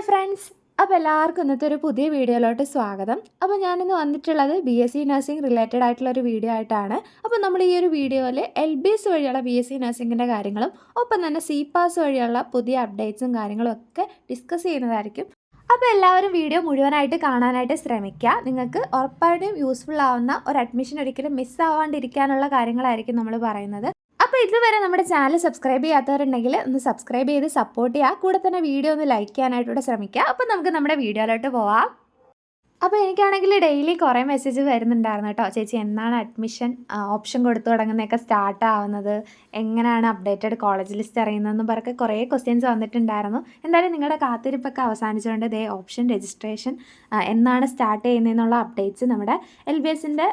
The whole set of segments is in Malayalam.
Hi friends. അപ്പോൾ എല്ലാവർക്കും ഇന്നത്തെ ഒരു പുതിയ വീഡിയോയിലോട്ട് സ്വാഗതം. അപ്പോൾ ഞാനിന്ന് വന്നിട്ടുള്ളത് B S C nursing related ആയിട്ടുള്ള ഒരു വീഡിയോ ആയിട്ടാണ്. അപ്പോൾ നമ്മൾ ഈ ഒരു വീഡിയോയിൽ എൽ ബി എസ് വഴിയുള്ള ബി എസ് സി നഴ്സിംഗിന്റെ കാര്യങ്ങളും ഒപ്പം തന്നെ സി പാസ് വഴിയുള്ള പുതിയ അപ്ഡേറ്റ്സും കാര്യങ്ങളും ഒക്കെ ഡിസ്കസ് ചെയ്യുന്നതായിരിക്കും. അപ്പോൾ എല്ലാവരും വീഡിയോ മുഴുവനായിട്ട് കാണാനായിട്ട് ശ്രമിക്കുക നിങ്ങൾക്ക് ഉറപ്പായിട്ടും യൂസ്ഫുൾ ആവുന്ന ഒരു അഡ്മിഷൻ ഒരിക്കലും മിസ്സാവാണ്ടിരിക്കാനുള്ള കാര്യങ്ങളായിരിക്കും നമ്മൾ പറയുന്നത്. അപ്പോൾ ഇതുവരെ നമ്മുടെ ചാനൽ സബ്സ്ക്രൈബ് ചെയ്യാത്തവരുണ്ടെങ്കിൽ ഒന്ന് സബ്സ്ക്രൈബ് ചെയ്ത് സപ്പോർട്ട് ചെയ്യുക. കൂടെ തന്നെ വീഡിയോ ഒന്ന് ലൈക്ക് ചെയ്യാനായിട്ടൂടെ ശ്രമിക്കുക. അപ്പോൾ നമുക്ക് നമ്മുടെ വീഡിയോയിലോട്ട് പോവാം. അപ്പോൾ എനിക്കാണെങ്കിൽ ഡെയിലി കുറേ മെസ്സേജ് വരുന്നുണ്ടായിരുന്നു കേട്ടോ ചേച്ചി എന്നാണ് അഡ്മിഷൻ ഓപ്ഷൻ കൊടുത്തു തുടങ്ങുന്നതൊക്കെ സ്റ്റാർട്ട് ആവുന്നത്? എങ്ങനെയാണ് അപ്ഡേറ്റഡ് കോളേജ് ലിസ്റ്റ് അറിയുന്നതെന്നും പറഞ്ഞൊക്കെ കുറേ ക്വസ്റ്റ്യൻസ് വന്നിട്ടുണ്ടായിരുന്നു. എന്തായാലും നിങ്ങളുടെ കാത്തിരിപ്പൊക്കെ അവസാനിച്ചുകൊണ്ട് ദേ ഓപ്ഷൻ രജിസ്ട്രേഷൻ എന്നാണ് സ്റ്റാർട്ട് ചെയ്യുന്നതെന്നുള്ള അപ്ഡേറ്റ്സ് നമ്മുടെ എൽ ബി എസിന്റെ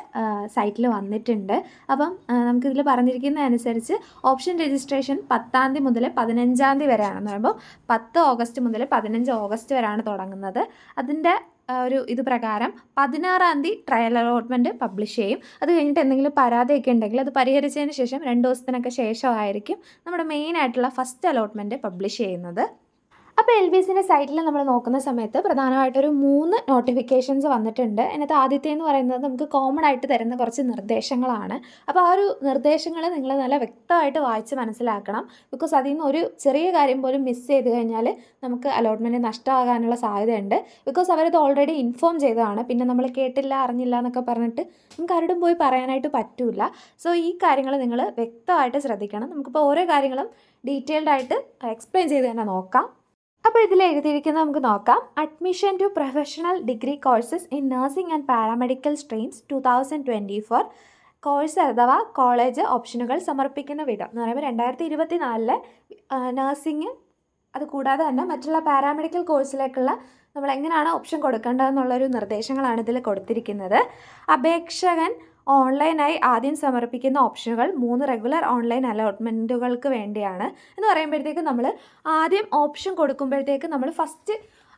സൈറ്റിൽ വന്നിട്ടുണ്ട്. അപ്പം നമുക്കിതിൽ പറഞ്ഞിരിക്കുന്ന അനുസരിച്ച് ഓപ്ഷൻ രജിസ്ട്രേഷൻ പത്താം തീയതി മുതൽ പതിനഞ്ചാം തീയതി വരെയാണെന്ന് പറയുമ്പോൾ പത്ത് ഓഗസ്റ്റ് മുതൽ പതിനഞ്ച് ഓഗസ്റ്റ് വരെയാണ് തുടങ്ങുന്നത്. അതിന്റെ ഒരു ഇത് പ്രകാരം പതിനാറാം തീയതി ട്രയൽ അലോട്ട്മെന്റ് പബ്ലിഷ് ചെയ്യും. അത് കഴിഞ്ഞിട്ട് എന്തെങ്കിലും പരാതിയൊക്കെ ഉണ്ടെങ്കിൽ അത് പരിഹരിച്ചതിന് ശേഷം രണ്ട് ദിവസത്തിനൊക്കെ ശേഷമായിരിക്കും നമ്മുടെ മെയിനായിട്ടുള്ള ഫസ്റ്റ് അലോട്ട്മെന്റ് പബ്ലിഷ് ചെയ്യുന്നത്. അപ്പോൾ എൽ ബി എസിന്റെ സൈറ്റിൽ നമ്മൾ നോക്കുന്ന സമയത്ത് പ്രധാനമായിട്ടൊരു മൂന്ന് നോട്ടിഫിക്കേഷൻസ് വന്നിട്ടുണ്ട്. അതിനകത്ത് ആദ്യത്തെ എന്ന് പറയുന്നത് നമുക്ക് കോമൺ ആയിട്ട് തരുന്ന കുറച്ച് നിർദ്ദേശങ്ങളാണ്. അപ്പോൾ ആ ഒരു നിർദ്ദേശങ്ങൾ നിങ്ങൾ നല്ല വ്യക്തമായിട്ട് വായിച്ച് മനസ്സിലാക്കണം. ബിക്കോസ് അതിൽ നിന്ന് ഒരു ചെറിയ കാര്യം പോലും മിസ് ചെയ്ത് കഴിഞ്ഞാൽ നമുക്ക് അലോട്ട്മെന്റ് നഷ്ടമാകാനുള്ള സാധ്യതയുണ്ട്. ബിക്കോസ് അവരത് ഓൾറെഡി ഇൻഫോം ചെയ്തതാണ്. പിന്നെ നമ്മൾ കേട്ടില്ല അറിഞ്ഞില്ല എന്നൊക്കെ പറഞ്ഞിട്ട് നമുക്ക് ആരോടും പോയി പറയാനായിട്ട് പറ്റില്ല സോ ഈ കാര്യങ്ങൾ നിങ്ങൾ വ്യക്തമായിട്ട് ശ്രദ്ധിക്കണം. നമുക്കിപ്പോൾ ഓരോ കാര്യങ്ങളും ഡീറ്റെയിൽഡ് ആയിട്ട് എക്സ്പ്ലെയിൻ ചെയ്ത് തന്നെ നോക്കാം. അപ്പോൾ ഇതിൽ എഴുതിയിരിക്കുന്നത് നമുക്ക് നോക്കാം. Admission to professional degree courses in nursing and paramedical streams two thousand twenty four course അഥവാ കോളേജ് ഓപ്ഷനുകൾ സമർപ്പിക്കുന്ന വിധം. എന്ന് പറയുമ്പോൾ രണ്ടായിരത്തി ഇരുപത്തി നാലിലെ നഴ്സിംഗ് അതുകൂടാതെ തന്നെ മറ്റുള്ള പാരാമെഡിക്കൽ കോഴ്സിലേക്കുള്ള നമ്മൾ എങ്ങനെയാണ് ഓപ്ഷൻ കൊടുക്കേണ്ടതെന്നുള്ളൊരു നിർദ്ദേശങ്ങളാണ് ഇതിൽ കൊടുത്തിരിക്കുന്നത്. അപേക്ഷകൻ ഓൺലൈനായി ആദ്യം സമർപ്പിക്കുന്ന ഓപ്ഷനുകൾ മൂന്ന് റെഗുലർ ഓൺലൈൻ അലോട്ട്മെന്റുകൾക്ക് വേണ്ടിയാണ്. എന്ന് പറയുമ്പോഴത്തേക്ക് നമ്മൾ ആദ്യം ഓപ്ഷൻ കൊടുക്കുമ്പോഴത്തേക്ക് നമ്മൾ ഫസ്റ്റ്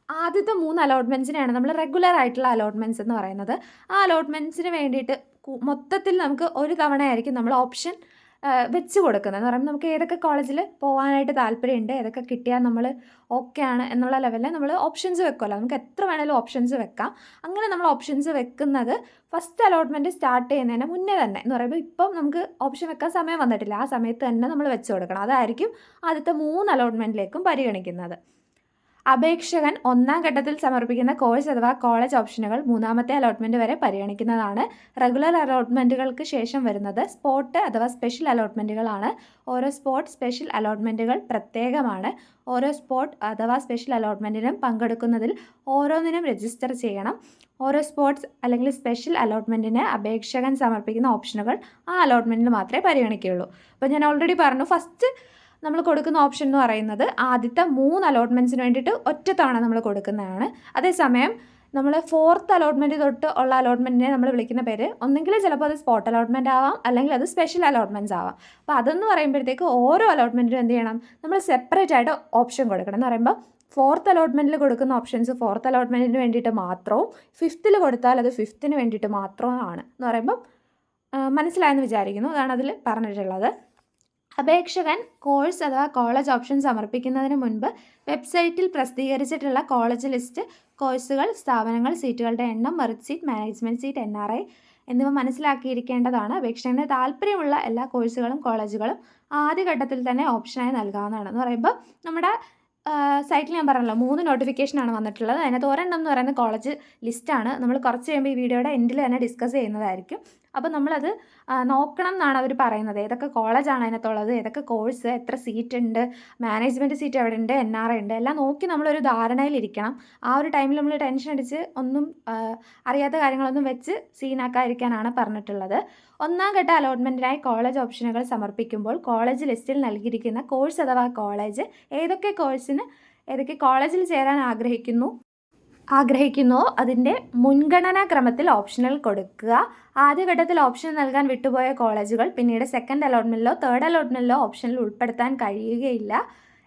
ആദ്യത്തെ മൂന്ന് അലോട്ട്മെന്റ്സിനെയാണ് നമ്മൾ റെഗുലർ ആയിട്ടുള്ള അലോട്ട്മെന്റ്സ് എന്ന് പറയുന്നത്. ആ അലോട്ട്മെന്റ്സിന് വേണ്ടിയിട്ട് മൊത്തത്തിൽ നമുക്ക് ഒരു തവണയായിരിക്കും നമ്മൾ ഓപ്ഷൻ വെച്ച് കൊടുക്കുന്നത്. എന്ന് പറയുമ്പോൾ നമുക്ക് ഏതൊക്കെ കോളേജിൽ പോകാനായിട്ട് താല്പര്യമുണ്ട് ഏതൊക്കെ കിട്ടിയാൽ നമ്മൾ ഓക്കെ ആണ് എന്നുള്ള ലെവലിൽ നമ്മൾ ഓപ്ഷൻസ് വെക്കുമല്ലോ. നമുക്ക് എത്ര വേണേലും ഓപ്ഷൻസ് വെക്കാം. അങ്ങനെ നമ്മൾ ഓപ്ഷൻസ് വെക്കുന്നത് ഫസ്റ്റ് അലോട്ട്മെന്റ് സ്റ്റാർട്ട് ചെയ്യുന്നതിന് മുന്നേ തന്നെ. എന്ന് പറയുമ്പോൾ ഇപ്പം നമുക്ക് ഓപ്ഷൻ വെക്കാൻ സമയം വന്നിട്ടില്ല. ആ സമയത്ത് തന്നെ നമ്മൾ വെച്ച് കൊടുക്കണം. അതായിരിക്കും ആദ്യത്തെ മൂന്ന് അലോട്ട്മെന്റിലേക്കും പരിഗണിക്കുന്നത്. അപേക്ഷകൻ ഒന്നാം ഘട്ടത്തിൽ സമർപ്പിക്കുന്ന കോഴ്സ് അഥവാ കോളേജ് ഓപ്ഷനുകൾ മൂന്നാമത്തെ അലോട്ട്മെന്റ് വരെ പരിഗണിക്കുന്നതാണ്. റെഗുലർ അലോട്ട്മെന്റുകൾക്ക് ശേഷം വരുന്നത് സ്പോട്ട് അഥവാ സ്പെഷ്യൽ അലോട്ട്മെന്റുകളാണ് ഓരോ സ്പോട്ട് സ്പെഷ്യൽ അലോട്ട്മെന്റുകൾ പ്രത്യേകമാണ്. ഓരോ സ്പോട്ട് അഥവാ സ്പെഷ്യൽ അലോട്ട്മെന്റിനും പങ്കെടുക്കുന്നതിൽ ഓരോന്നിനും രജിസ്റ്റർ ചെയ്യണം. ഓരോ സ്പോർട്സ് അല്ലെങ്കിൽ സ്പെഷ്യൽ അലോട്ട്മെന്റിന് അപേക്ഷകൻ സമർപ്പിക്കുന്ന ഓപ്ഷനുകൾ ആ അലോട്ട്മെന്റിൽ മാത്രമേ പരിഗണിക്കുകയുള്ളൂ. അപ്പോൾ ഞാൻ ഓൾറെഡി പറഞ്ഞു ഫസ്റ്റ് നമ്മൾ കൊടുക്കുന്ന ഓപ്ഷൻ എന്ന് പറയുന്നത് ആദ്യത്തെ മൂന്ന് അലോട്ട്മെന്റ്സിന് വേണ്ടിയിട്ട് ഒറ്റത്തവണ നമ്മൾ കൊടുക്കുന്നതാണ്. അതേസമയം നമ്മൾ ഫോർത്ത് അലോട്ട്മെന്റ് തൊട്ട് ഉള്ള അലോട്ട്മെന്റിനെ നമ്മൾ വിളിക്കുന്ന പേര് ഒന്നെങ്കിൽ ചിലപ്പോൾ അത് സ്പോട്ട് അലോട്ട്മെന്റ് ആവാം അല്ലെങ്കിൽ അത് സ്പെഷ്യൽ അലോട്ട്മെന്റ്സ് ആവാം. അപ്പോൾ അതെന്ന് പറയുമ്പോഴത്തേക്ക് ഓരോ അലോട്ട്മെന്റിനും എന്ത് ചെയ്യണം? നമ്മൾ സെപ്പറേറ്റ് ആയിട്ട് ഓപ്ഷൻ കൊടുക്കണം എന്ന് പറയുമ്പോൾ ഫോർത്ത് അലോട്ട്മെന്റിൽ കൊടുക്കുന്ന ഓപ്ഷൻസ് ഫോർത്ത് അലോട്ട്മെന്റിന് വേണ്ടിയിട്ട് മാത്രവും ഫിഫ്ത്തിൽ കൊടുത്താൽ അത് ഫിഫ്ത്തിന് വേണ്ടിയിട്ട് മാത്രമാണ് എന്ന് പറയുമ്പോൾ മനസ്സിലായെന്ന് വിചാരിക്കുന്നു. അതാണ് അതിൽ പറഞ്ഞിട്ടുള്ളത്. അപേക്ഷകൻ കോഴ്സ് അഥവാ കോളേജ് ഓപ്ഷൻ സമർപ്പിക്കുന്നതിന് മുൻപ് വെബ്സൈറ്റിൽ പ്രസിദ്ധീകരിച്ചിട്ടുള്ള കോളേജ് ലിസ്റ്റ് കോഴ്സുകൾ സ്ഥാപനങ്ങൾ സീറ്റുകളുടെ എണ്ണം merit seat management seat N R I എന്നിവ മനസ്സിലാക്കിയിരിക്കേണ്ടതാണ്. അപേക്ഷകന് താല്പര്യമുള്ള എല്ലാ കോഴ്സുകളും കോളേജുകളും ആദ്യഘട്ടത്തിൽ തന്നെ ഓപ്ഷനായി നൽകാവുന്നതാണ് എന്ന് പറയുമ്പോൾ നമ്മുടെ സൈറ്റിൽ ഞാൻ പറഞ്ഞല്ലോ മൂന്ന് നോട്ടിഫിക്കേഷനാണ് വന്നിട്ടുള്ളത്. അതിനകത്ത് ഒരെണ്ണം എന്ന് പറയുന്ന കോളേജ് ലിസ്റ്റാണ്. നമ്മൾ കുറച്ച് കഴിയുമ്പോൾ ഈ വീഡിയോയുടെ എൻഡിൽ തന്നെ ഡിസ്കസ് ചെയ്യുന്നതായിരിക്കും. അപ്പോൾ നമ്മളത് നോക്കണം എന്നാണ് അവർ പറയുന്നത്. ഏതൊക്കെ കോളേജാണ് അതിനകത്തുള്ളത്? ഏതൊക്കെ കോഴ്സ്? എത്ര സീറ്റ് ഉണ്ട്? മാനേജ്മെന്റ് സീറ്റ് എവിടെ ഉണ്ട്? എൻ ആർ ഐ ഉണ്ട്. എല്ലാം നോക്കി നമ്മളൊരു ധാരണയിലിരിക്കണം ആ ഒരു ടൈമിൽ നമ്മൾ ടെൻഷൻ അടിച്ച് ഒന്നും അറിയാത്ത കാര്യങ്ങളൊന്നും വെച്ച് സീനാക്കാതിരിക്കാനാണ് പറഞ്ഞിട്ടുള്ളത്. ഒന്നാം ഘട്ട അലോട്ട്മെന്റിനായി കോളേജ് ഓപ്ഷനുകൾ സമർപ്പിക്കുമ്പോൾ കോളേജ് ലിസ്റ്റിൽ നൽകിയിരിക്കുന്ന കോഴ്സ് അഥവാ കോളേജ് ഏതൊക്കെ കോഴ്സിന് ഏതൊക്കെ കോളേജിൽ ചേരാൻ ആഗ്രഹിക്കുന്നു? ആഗ്രഹിക്കുന്നുവോ അതിന്റെ മുൻഗണനാ ക്രമത്തിൽ ഓപ്ഷനൽ കൊടുക്കുക. ആദ്യഘട്ടത്തിൽ ഓപ്ഷൻ നൽകാൻ വിട്ടുപോയ കോളേജുകൾ പിന്നീട് സെക്കൻഡ് അലോട്ട്മെന്റിലോ തേർഡ് അലോട്ട്മെന്റിലോ ഓപ്ഷനിൽ ഉൾപ്പെടുത്താൻ കഴിയുകയില്ല.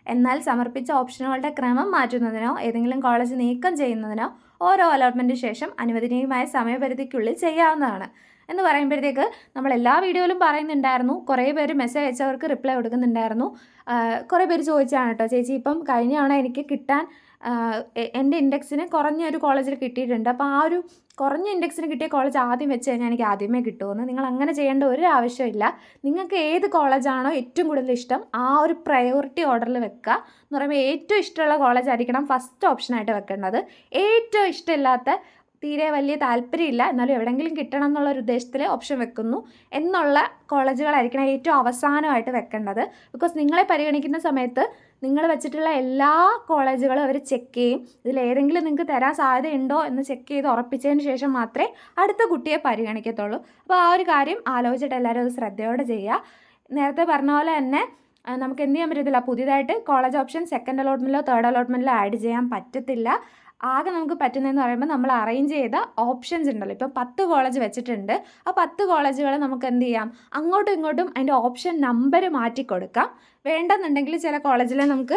എന്നാൽ സമർപ്പിച്ച ഓപ്ഷനുകളുടെ ക്രമം മാറ്റുന്നതിനോ ഏതെങ്കിലും കോളേജ് നീക്കം ചെയ്യുന്നതിനോ ഓരോ അലോട്ട്മെന്റിന് ശേഷം അനുവദനീയമായ സമയപരിധിക്കുള്ളിൽ ചെയ്യാവുന്നതാണ്. എന്ന് പറയുമ്പോഴത്തേക്ക് നമ്മൾ എല്ലാ വീഡിയോയിലും പറയുന്നുണ്ടായിരുന്നു. കുറേ പേര് മെസ്സേജ് അയച്ചവർക്ക് റിപ്ലൈ കൊടുക്കുന്നുണ്ടായിരുന്നു. കുറേ പേര് ചോദിച്ചാണ് കേട്ടോ ചേച്ചി ഇപ്പം കഴിഞ്ഞ തവണ എനിക്ക് കിട്ടാൻ എന്റെ ഇൻഡെക്സിന് കുറഞ്ഞ ഒരു കോളേജിൽ കിട്ടിയിട്ടുണ്ട്. അപ്പോൾ ആ ഒരു കുറഞ്ഞ ഇൻഡെക്സിന് കിട്ടിയ കോളേജ് ആദ്യം വെച്ച് കഴിഞ്ഞാൽ എനിക്ക് ആദ്യമേ കിട്ടുമെന്ന് നിങ്ങൾ അങ്ങനെ ചെയ്യേണ്ട ഒരു ആവശ്യമില്ല നിങ്ങൾക്ക് ഏത് കോളേജാണോ ഏറ്റവും കൂടുതൽ ഇഷ്ടം ആ ഒരു പ്രയോറിറ്റി ഓർഡറിൽ വെക്കുക. എന്ന് പറയുമ്പോൾ ഏറ്റവും ഇഷ്ടമുള്ള കോളേജ് ആയിരിക്കണം ഫസ്റ്റ് ഓപ്ഷനായിട്ട് വെക്കേണ്ടത്. ഏറ്റവും ഇഷ്ടമില്ലാത്ത തീരെ വലിയ താല്പര്യമില്ല എന്നാലും എവിടെയെങ്കിലും കിട്ടണം എന്നുള്ള ഒരു ഉദ്ദേശത്തിൽ ഓപ്ഷൻ വെക്കുന്നു. എന്നുള്ള കോളേജുകളായിരിക്കണം ഏറ്റവും അവസാനമായിട്ട് വെക്കേണ്ടത്. ബിക്കോസ് നിങ്ങളെ പരിഗണിക്കുന്ന സമയത്ത് നിങ്ങൾ വെച്ചിട്ടുള്ള എല്ലാ കോളേജുകളും അവർ ചെക്ക് ചെയ്യും. ഇതിൽ ഏതെങ്കിലും നിങ്ങൾക്ക് തരാൻ സാധ്യതയുണ്ടോ എന്ന് ചെക്ക് ചെയ്ത് ഉറപ്പിച്ചതിന് ശേഷം മാത്രമേ അടുത്ത കുട്ടിയെ പരിഗണിക്കത്തുള്ളൂ. അപ്പോൾ ആ ഒരു കാര്യം ആലോചിച്ചിട്ട് എല്ലാവരും അത് ശ്രദ്ധയോടെ ചെയ്യുക. നേരത്തെ പറഞ്ഞ പോലെ തന്നെ നമുക്ക് എന്ത് ചെയ്യാൻ പറ്റത്തില്ല. പുതിയതായിട്ട് കോളേജ് ഓപ്ഷൻ സെക്കൻഡ് അലോട്ട്മെന്റിലോ തേർഡ് അലോട്ട്മെന്റിലോ ആഡ് ചെയ്യാൻ പറ്റത്തില്ല. ആകെ നമുക്ക് പറ്റുന്നതെന്ന് പറയുമ്പോൾ നമ്മൾ അറേഞ്ച് ചെയ്ത ഓപ്ഷൻസ് ഉണ്ടല്ലോ. ഇപ്പോൾ പത്ത് കോളേജ് വെച്ചിട്ടുണ്ട്. ആ പത്ത് കോളേജുകൾ നമുക്ക് എന്ത് ചെയ്യാം? അങ്ങോട്ടും ഇങ്ങോട്ടും അതിന്റെ ഓപ്ഷൻ നമ്പർ മാറ്റി കൊടുക്കാം. വേണ്ടെന്നുണ്ടെങ്കിൽ ചില കോളേജിൽ നമുക്ക്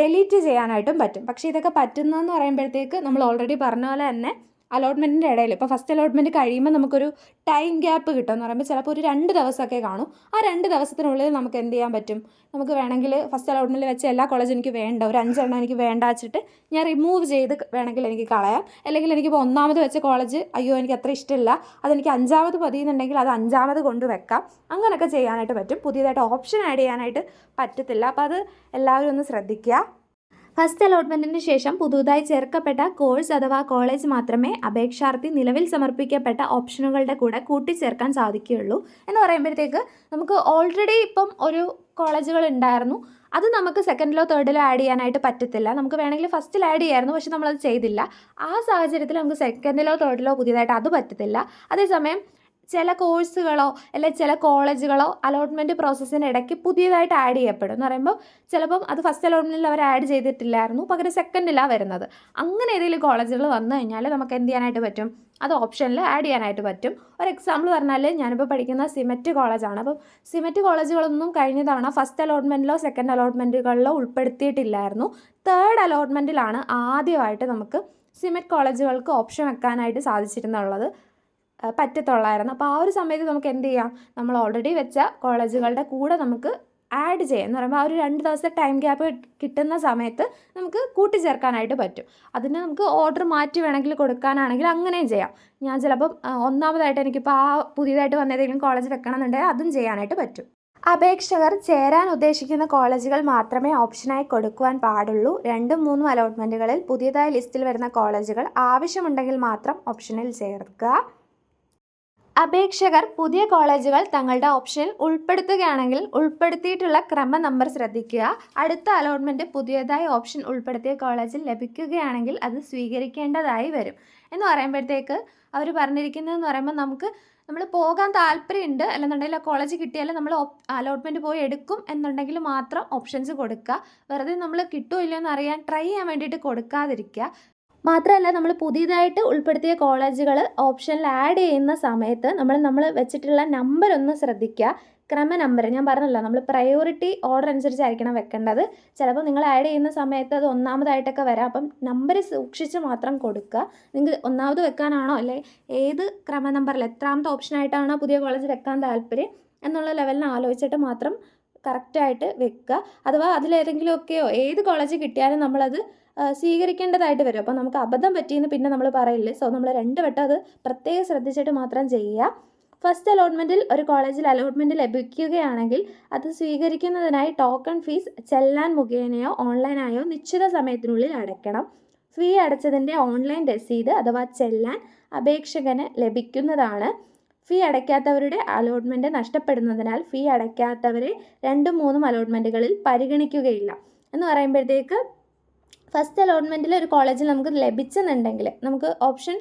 ഡെലീറ്റ് ചെയ്യാനായിട്ടും പറ്റും. പക്ഷേ ഇതൊക്കെ പറ്റുന്നതെന്ന് പറയുമ്പോഴത്തേക്ക് നമ്മൾ ഓൾറെഡി പറഞ്ഞ പോലെ തന്നെ അലോട്ട്മെന്റിന്റെ ഇടയിൽ. ഇപ്പോൾ ഫസ്റ്റ് അലോട്ട്മെന്റ് കഴിയുമ്പോൾ നമുക്കൊരു ടൈം ഗ്യാപ്പ് കിട്ടും എന്ന് പറയുമ്പോൾ ചിലപ്പോൾ ഒരു രണ്ട് ദിവസമൊക്കെ കാണും. ആ രണ്ട് ദിവസത്തിനുള്ളിൽ നമുക്ക് എന്ത് ചെയ്യാൻ പറ്റും? നമുക്ക് വേണമെങ്കിൽ ഫസ്റ്റ് അലോട്ട്മെന്റിൽ വെച്ച എല്ലാ കോളേജും എനിക്ക് വേണ്ട ഒരു അഞ്ചെണ്ണം എനിക്ക് വേണ്ട വെച്ചിട്ട് ഞാൻ റിമൂവ് ചെയ്ത് വേണമെങ്കിൽ എനിക്ക് കളയാം. അല്ലെങ്കിൽ എനിക്കിപ്പോൾ ഒന്നാമത് വെച്ച കോളേജ് അയ്യോ എനിക്ക് അത്ര ഇഷ്ടമില്ല. അതെനിക്ക് അഞ്ചാമത് പതിയുന്നുണ്ടെങ്കിൽ അത് അഞ്ചാമത് കൊണ്ട് വെക്കാം. അങ്ങനെയൊക്കെ ചെയ്യാനായിട്ട് പറ്റും. പുതിയതായിട്ട് ഓപ്ഷൻ ആഡ് ചെയ്യാനായിട്ട് പറ്റത്തില്ല. അപ്പോൾ അത് എല്ലാവരും ഒന്ന് ശ്രദ്ധിക്കുക. ഫസ്റ്റ് അലോട്ട്മെന്റിന് ശേഷം പുതുതായി ചേർക്കപ്പെട്ട കോഴ്സ് അഥവാ കോളേജ് മാത്രമേ അപേക്ഷാർത്ഥി നിലവിൽ സമർപ്പിക്കപ്പെട്ട ഓപ്ഷനുകളുടെ കൂടെ കൂട്ടിച്ചേർക്കാൻ സാധിക്കുകയുള്ളൂ എന്ന് പറയുമ്പോഴത്തേക്ക് നമുക്ക് ഓൾറെഡി ഇപ്പം ഒരു കോളേജുകൾ ഉണ്ടായിരുന്നു. അത് നമുക്ക് സെക്കൻഡിലോ തേർഡിലോ ആഡ് ചെയ്യാനായിട്ട് പറ്റത്തില്ല. നമുക്ക് വേണമെങ്കിൽ ഫസ്റ്റിൽ ആഡ് ചെയ്യായിരുന്നു പക്ഷെ നമ്മളത് ചെയ്തില്ല. ആ സാഹചര്യത്തിൽ നമുക്ക് സെക്കൻഡിലോ തേർഡിലോ പുതിയതായിട്ട് അത് പറ്റത്തില്ല. അതേസമയം ചില കോഴ്സുകളോ അല്ലെങ്കിൽ ചില കോളേജുകളോ അലോട്ട്മെന്റ് പ്രോസസ്സിന് ഇടയ്ക്ക് പുതിയതായിട്ട് ആഡ് ചെയ്യപ്പെടും എന്ന് പറയുമ്പോൾ ചിലപ്പം അത് ഫസ്റ്റ് അലോട്ട്മെന്റിൽ അവർ ആഡ് ചെയ്തിട്ടില്ലായിരുന്നു. പകരം സെക്കൻഡിലാണ് വരുന്നത്. അങ്ങനെ ഏതെങ്കിലും കോളേജുകൾ വന്നു കഴിഞ്ഞാൽ നമുക്ക് എന്ത് ചെയ്യാനായിട്ട് പറ്റും? അത് ഓപ്ഷനിൽ ആഡ് ചെയ്യാനായിട്ട് പറ്റും. ഒരു എക്സാമ്പിൾ പറഞ്ഞാൽ ഞാനിപ്പോൾ പഠിക്കുന്ന സിമെറ്റ് കോളേജാണ് അപ്പം സിമെറ്റ് കോളേജുകളൊന്നും കഴിഞ്ഞ തവണ ഫസ്റ്റ് അലോട്ട്മെന്റിലോ സെക്കൻഡ് അലോട്ട്മെന്റുകളിലോ ഉൾപ്പെടുത്തിയിട്ടില്ലായിരുന്നു. തേർഡ് അലോട്ട്മെന്റിലാണ് ആദ്യമായിട്ട് നമുക്ക് സിമെറ്റ് കോളേജുകൾക്ക് ഓപ്ഷൻ വെക്കാനായിട്ട് സാധിച്ചിരുന്നുള്ളത്. പറ്റത്തുള്ളായിരുന്നു. അപ്പോൾ ആ ഒരു സമയത്ത് നമുക്ക് എന്ത് ചെയ്യാം? നമ്മൾ ഓൾറെഡി വെച്ച കോളേജുകളുടെ കൂടെ നമുക്ക് ആഡ് ചെയ്യാം. എന്ന് പറയുമ്പോൾ ആ ഒരു രണ്ട് ദിവസത്തെ ടൈം ഗ്യാപ്പ് കിട്ടുന്ന സമയത്ത് നമുക്ക് കൂട്ടിച്ചേർക്കാനായിട്ട് പറ്റും. അതിന് നമുക്ക് ഓർഡർ മാറ്റി വേണമെങ്കിൽ കൊടുക്കാനാണെങ്കിൽ അങ്ങനെയും ചെയ്യാം. ഞാൻ ചിലപ്പം ഒന്നാമതായിട്ട് എനിക്കിപ്പോൾ ആ പുതിയതായിട്ട് വന്നതെങ്കിലും കോളേജ് വെക്കണമെന്നുണ്ടെങ്കിൽ അതും ചെയ്യാനായിട്ട് പറ്റും. അപേക്ഷകർ ചേരാൻ ഉദ്ദേശിക്കുന്ന കോളേജുകൾ മാത്രമേ ഓപ്ഷനായി കൊടുക്കുവാൻ പാടുള്ളൂ. രണ്ടും മൂന്നും അലോട്ട്മെന്റുകളിൽ പുതിയതായി ലിസ്റ്റിൽ വരുന്ന കോളേജുകൾ ആവശ്യമുണ്ടെങ്കിൽ മാത്രം ഓപ്ഷനിൽ ചേർക്കുക. അപേക്ഷകർ പുതിയ കോളേജുകൾ തങ്ങളുടെ ഓപ്ഷനിൽ ഉൾപ്പെടുത്തുകയാണെങ്കിൽ ഉൾപ്പെടുത്തിയിട്ടുള്ള ക്രമ നമ്പർ ശ്രദ്ധിക്കുക. അടുത്ത അലോട്ട്മെന്റ് പുതിയതായി ഓപ്ഷൻ ഉൾപ്പെടുത്തിയ കോളേജിൽ ലഭിക്കുകയാണെങ്കിൽ അത് സ്വീകരിക്കേണ്ടതായി വരും. എന്ന് പറയുമ്പോഴത്തേക്ക് അവർ പറഞ്ഞിരിക്കുന്നതെന്ന് പറയുമ്പോൾ നമുക്ക് നമ്മൾ പോകാൻ താല്പര്യമുണ്ട്. അല്ലെന്നുണ്ടെങ്കിൽ ആ കോളേജ് കിട്ടിയാൽ നമ്മൾ അലോട്ട്മെന്റ് പോയി എടുക്കും എന്നുണ്ടെങ്കിൽ മാത്രം ഓപ്ഷൻസ് കൊടുക്കുക. വെറുതെ നമ്മൾ കിട്ടുമോ ഇല്ലയോ എന്ന് അറിയാൻ ട്രൈ ചെയ്യാൻ വേണ്ടിയിട്ട് കൊടുക്കാതിരിക്കുക. മാത്രമല്ല നമ്മൾ പുതിയതായിട്ട് ഉൾപ്പെടുത്തിയ കോളേജുകൾ ഓപ്ഷനിൽ ആഡ് ചെയ്യുന്ന സമയത്ത് നമ്മൾ നമ്മൾ വെച്ചിട്ടുള്ള നമ്പർ ഒന്ന് ശ്രദ്ധിക്കുക. ക്രമ നമ്പർ ഞാൻ പറഞ്ഞല്ലോ നമ്മൾ പ്രയോറിറ്റി ഓർഡർ അനുസരിച്ചായിരിക്കണം വെക്കേണ്ടത്. ചിലപ്പോൾ നിങ്ങൾ ആഡ് ചെയ്യുന്ന സമയത്ത് അത് ഒന്നാമതായിട്ടൊക്കെ വരാം. അപ്പം നമ്പർ സൂക്ഷിച്ച് മാത്രം കൊടുക്കുക. നിങ്ങൾക്ക് ഒന്നാമത് വെക്കാനാണോ അല്ലെ ഏത് ക്രമ നമ്പറിൽ എത്രാമത്തെ ഓപ്ഷനായിട്ടാണോ പുതിയ കോളേജ് വെക്കാൻ താല്പര്യം എന്നുള്ള ലെവലിന് ആലോചിച്ചിട്ട് മാത്രം കറക്റ്റായിട്ട് വെക്കുക. അഥവാ അതിലേതെങ്കിലുമൊക്കെയോ ഏത് കോളേജ് കിട്ടിയാലും നമ്മളത് സ്വീകരിക്കേണ്ടതായിട്ട് വരും. അപ്പോൾ നമുക്ക് അബദ്ധം പറ്റിയെന്ന് പിന്നെ നമ്മൾ പറയില്ലേ? സോ നമ്മൾ രണ്ട് വട്ടം അത് പ്രത്യേകം ശ്രദ്ധിച്ചിട്ട് മാത്രം ചെയ്യുക. ഫസ്റ്റ് അലോട്ട്മെന്റിൽ ഒരു കോളേജിൽ അലോട്ട്മെന്റ് ലഭിക്കുകയാണെങ്കിൽ അത് സ്വീകരിക്കുന്നതിനായി ടോക്കൺ ഫീസ് ചെല്ലാൻ മുഖേനയോ ഓൺലൈനായോ നിശ്ചിത സമയത്തിനുള്ളിൽ അടയ്ക്കണം. ഫീ അടച്ചതിന്റെ ഓൺലൈൻ രസീത് അഥവാ ചെല്ലാൻ അപേക്ഷകന് ലഭിക്കുന്നതാണ്. ഫീ അടയ്ക്കാത്തവരുടെ അലോട്ട്മെന്റ് നഷ്ടപ്പെടുന്നതിനാൽ ഫീ അടയ്ക്കാത്തവരെ രണ്ടും മൂന്നും അലോട്ട്മെന്റുകളിൽ പരിഗണിക്കുകയില്ല. എന്ന് പറയുമ്പോഴത്തേക്ക് ഫസ്റ്റ് അലോട്ട്മെന്റിൽ ഒരു കോളേജിൽ നമുക്ക് ലഭിച്ചെന്നുണ്ടെങ്കിൽ നമുക്ക് ഓപ്ഷൻ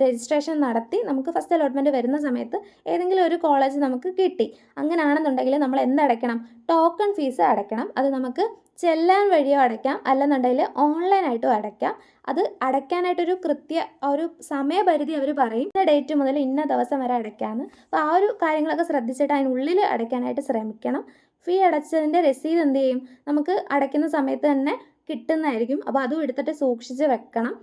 രജിസ്ട്രേഷൻ നടത്തി നമുക്ക് ഫസ്റ്റ് അലോട്ട്മെന്റ് വരുന്ന സമയത്ത് ഏതെങ്കിലും ഒരു കോളേജ് നമുക്ക് കിട്ടി. അങ്ങനെയാണെന്നുണ്ടെങ്കിൽ നമ്മൾ എന്തടയ്ക്കണം? ടോക്കൺ ഫീസ് അടയ്ക്കണം. അത് നമുക്ക് ചെല്ലാൻ വഴിയോ അടയ്ക്കാം. അല്ലെന്നുണ്ടെങ്കിൽ ഓൺലൈനായിട്ടും അടയ്ക്കാം. അത് അടയ്ക്കാനായിട്ടൊരു കൃത്യ ഒരു സമയപരിധി അവർ പറയും. ഇന്ന ഡേറ്റ് മുതൽ ഇന്ന ദിവസം വരെ അടയ്ക്കാമെന്ന് അപ്പോൾ ആ ഒരു കാര്യങ്ങളൊക്കെ ശ്രദ്ധിച്ചിട്ട് അതിനുള്ളിൽ അടയ്ക്കാനായിട്ട് ശ്രമിക്കണം. ഫീ അടച്ചതിന്റെ രസീത് എന്ത് ചെയ്യും? നമുക്ക് അടയ്ക്കുന്ന സമയത്ത് തന്നെ കിട്ടുന്നതായിരിക്കും. അപ്പോൾ അതും എടുത്തിട്ട് സൂക്ഷിച്ച് വെക്കണം.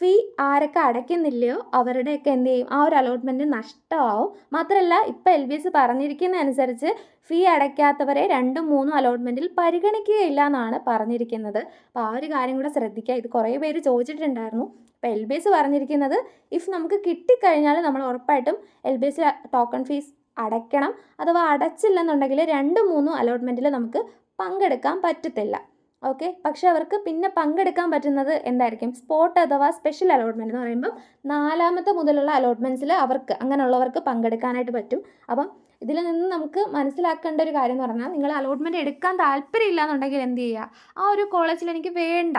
ഫീ ആരൊക്കെ അടയ്ക്കുന്നില്ലയോ അവരുടെയൊക്കെ എന്ത് ചെയ്യും? ആ ഒരു അലോട്ട്മെന്റ് നഷ്ടമാവും. മാത്രമല്ല ഇപ്പോൾ എൽ ബി എസ് പറഞ്ഞിരിക്കുന്നതനുസരിച്ച് ഫീ അടയ്ക്കാത്തവരെ രണ്ടും മൂന്നും അലോട്ട്മെന്റിൽ പരിഗണിക്കുകയില്ല എന്നാണ് പറഞ്ഞിരിക്കുന്നത്. അപ്പോൾ ആ ഒരു കാര്യം കൂടെ ശ്രദ്ധിക്കുക. ഇത് കുറേ പേര് ചോദിച്ചിട്ടുണ്ടായിരുന്നു. അപ്പോൾ എൽ ബി എസ് പറഞ്ഞിരിക്കുന്നത് ഇഫ് നമുക്ക് കിട്ടിക്കഴിഞ്ഞാൽ നമ്മൾ ഉറപ്പായിട്ടും L B S token fees അടയ്ക്കണം. അഥവാ അടച്ചില്ലെന്നുണ്ടെങ്കിൽ രണ്ടും മൂന്നും അലോട്ട്മെന്റിൽ നമുക്ക് പങ്കെടുക്കാൻ പറ്റത്തില്ല. ഓക്കെ പക്ഷെ അവർക്ക് പിന്നെ പങ്കെടുക്കാൻ പറ്റുന്നത് എന്തായിരിക്കും? സ്പോട്ട് അഥവാ സ്പെഷ്യൽ അലോട്ട്മെന്റ് എന്ന് പറയുമ്പം നാലാമത്തെ മുതലുള്ള അലോട്ട്മെന്റ്സിൽ അവർക്ക് അങ്ങനെയുള്ളവർക്ക് പങ്കെടുക്കാനായിട്ട് പറ്റും. അപ്പം ഇതിൽ നിന്ന് നമുക്ക് മനസ്സിലാക്കേണ്ട ഒരു കാര്യം എന്ന് പറഞ്ഞാൽ നിങ്ങൾ അലോട്ട്മെന്റ് എടുക്കാൻ താല്പര്യമില്ല എന്നുണ്ടെങ്കിൽ എന്ത് ചെയ്യുക? ആ ഒരു കോളേജിൽ എനിക്ക് വേണ്ട.